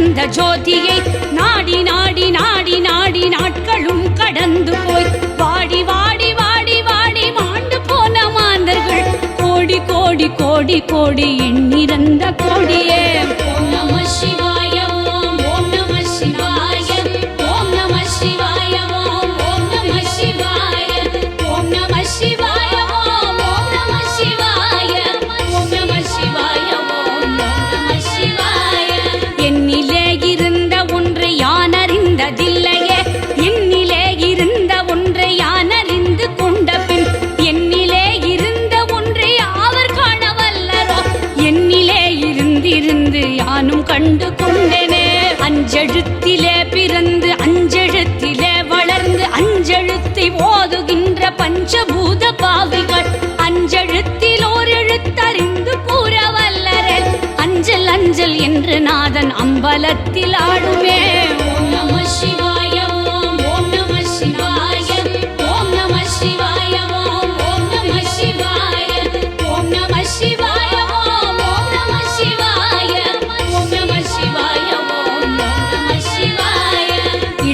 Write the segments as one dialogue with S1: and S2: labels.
S1: அந்த ஜோதியை நாடி நாடி நாடி நாடி நாட்களும் கடந்து போய். வாடி வாடி வாடி வாடி வாண்டு போன மாந்தர்கள். கோடி கோடி கோடி கோடி எண்ணிறந்த கோடியே. கண்டு கொண்டனே. அஞ்செழுத்திலே பிறந்து அஞ்செழுத்திலே வளர்ந்து அஞ்செழுத்தை ஓதுகின்ற பஞ்சபூத பாவிகள். அஞ்செழுத்தில் ஓர் எழுத்தறிந்து கூற வல்லரே அஞ்சல் அஞ்சல் என்று நாதன் அம்பலத்தில் ஆடுவே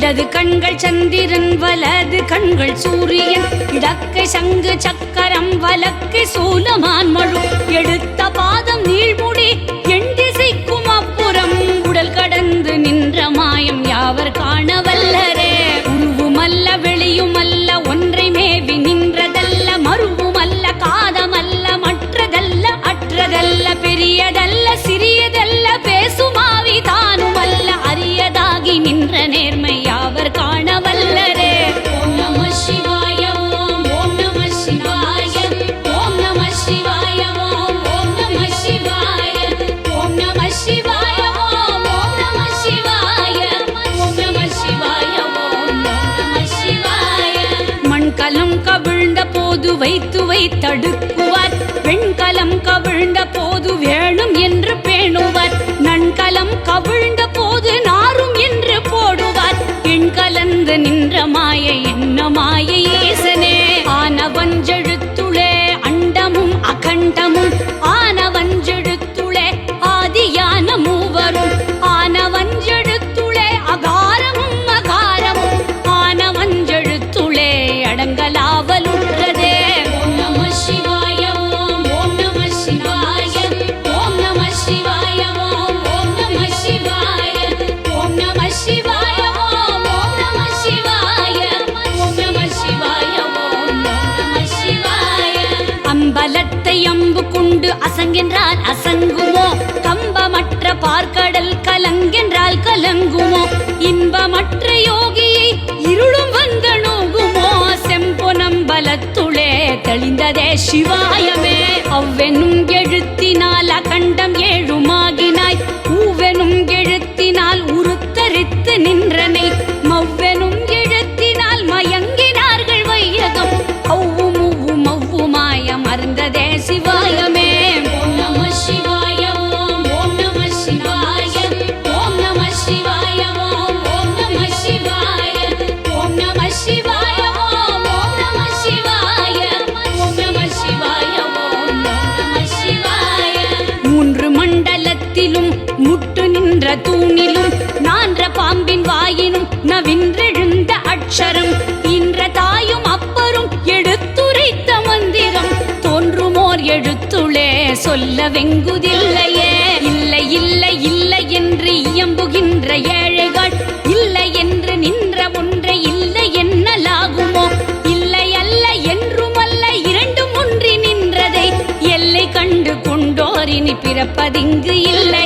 S1: இடது கண்கள் சந்திரன் வலது கண்கள் சூரியன். இடக்கை சங்கு சக்கரம் வலக்கை சூலமான் மழு. எடுத்த பாதம் நீழ்முடி எண்டிசைக்கும் அப்புறம் உடல் கடந்து நின்ற மாயம் யாவர் காணவல் கவிழ்ந்த போது வைத்துவை தடுக்குவார். வெண்கலம் கவிழ்ந்த போது வேணும் என்று பேணுவார். பலத்தை அம்பு கொண்டு அசங்கின்றால் அசங்குமோ? கம்பமற்ற பார்க்கடல் கலங்கென்றால் கலங்குமோ? இன்பமற்ற யோகியை இருளும் வந்த நோகுமோ? செம்பொனம் பலத்துளே தெளிந்ததே சிவாயமே. அவ்வெனும் எழுத்தினால் அகண்டம் ஏழுமா வின்றெழுந்த அட்சரம். இன்ற தாயும் அப்பரும் எடுத்துரைத்த மந்திரம். தோன்றுமோர் எழுத்துளே சொல்ல வெங்குதில்லையே. இல்லை இல்லை இல்லை என்று இயம்புகின்ற ஏழைகள். இல்லை என்று நின்ற ஒன்றை இல்லை என்னலாகுமோ? இல்லை அல்ல என்றுமல்ல இரண்டும் ஒன்றி நின்றதை. எல்லை கண்டு கொண்டோரினி பிறப்பதிங்கு இல்லை.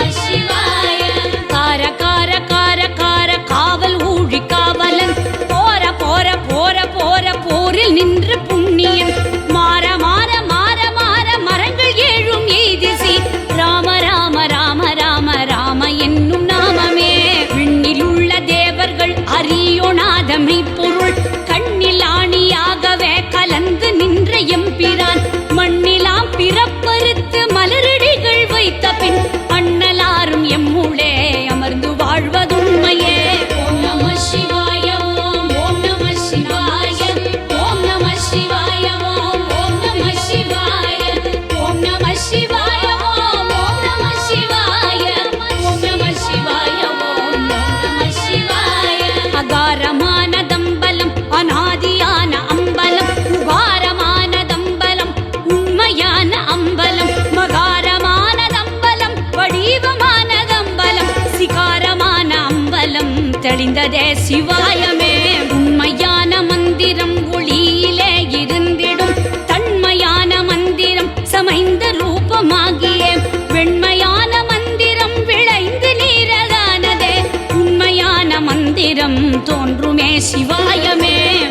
S1: தெளிந்ததே சிவாயமே. உண்மையான மந்திரம் ஒளியிலே இருந்திடும். தன்மையான மந்திரம் சமைந்த ரூபமாகிய. வெண்மையான மந்திரம் விளைந்து நீரலானதே. உண்மையான மந்திரம் தோன்றுமே சிவாயமே.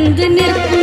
S1: வந்து நிற்கும்